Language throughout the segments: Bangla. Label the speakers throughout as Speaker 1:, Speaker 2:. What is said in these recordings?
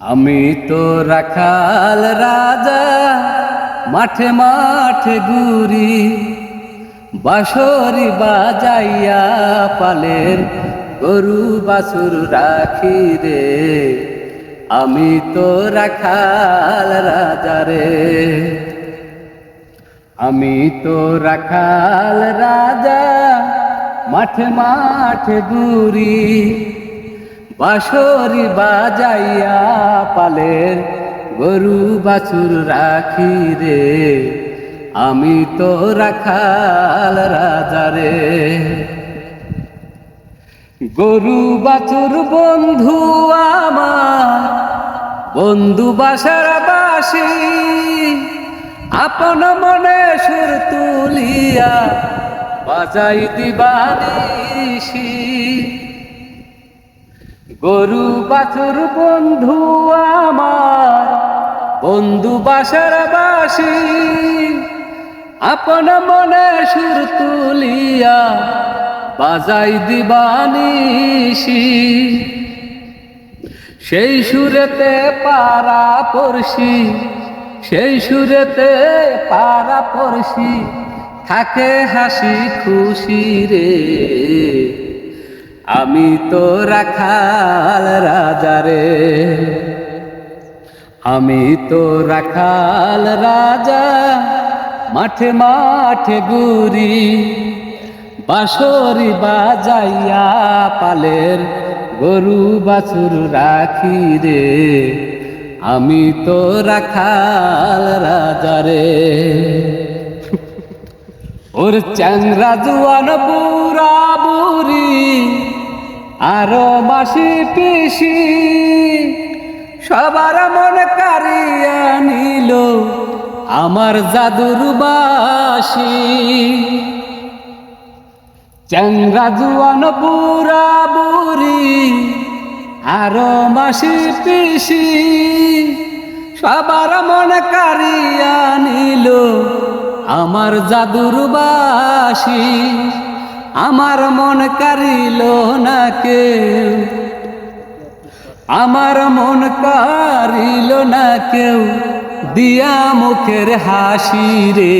Speaker 1: আমি তো রাখাল রাজা, মাঠে মাঠে ঘুরি বাসরি বাজাইয়া পালের গরু বাছুর রাখি রে। আমি তো রাখাল রাজা রে। আমি তো রাখাল রাজা, মাঠে মাঠে ঘুরি বাঁশরি বাজাইয়া পালের গরু বাছুর রাখি রে। আমি তো রাখাল রাজা রে। গরু বাছুর বন্ধু আমার, বন্ধু বাসার বাসি আপন মনে সুর তুলিয়া বাজাই দিবানিসি গরু, বাছুর, বন্ধু আমার। বন্ধু বাসার বাসি, আপন মনে সুর তুলিয়া বাজাই দিবানিসি। সেই সুরেতে পারা পড়শি, সেই সুরেতে পারা পড়শি, থাকে হাসি খুশি রে। আমি তো রাখাল রাজা রে। আমি তো রাখাল রাজা, মাঠে মাঠে ঘুরি। বাঁশরি বাজাইয়া পালের গরু বাছুর রাখি রে। আমি তো রাখাল রাজা রে। ওর চ্যাংরা জুয়ান বুড়া বুড়ি আরও মাসি পিসি, সবার মন কারিয়া নিল আমার জাদুর বাসি চ্যাংরা জুয়ান বুড়া বুড়ি আরও মাসি পিসি, সবার মন কারিয়া নিল আমার জাদুর বাসি আমার মন কারিল না কেউ। আমার মন কারিল না কেউ। দিয়া মুখের হাসি রে,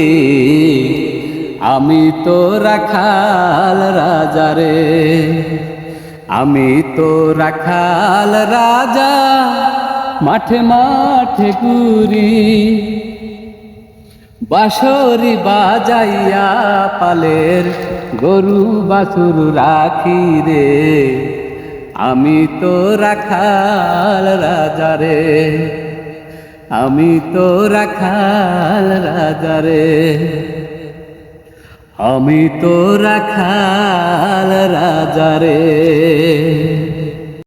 Speaker 1: আমি তো রাখাল রাজা রে। আমি তো রাখাল রাজা, মাঠে মাঠে ঘুরি। বাঁশরি বাজাইয়া পালের গরু বাছুর রাখি রে। আমি তো রাখাল রাজা রে। আমি তো রাখাল রাজা রে। আমি তো রাখাল রাজা রে।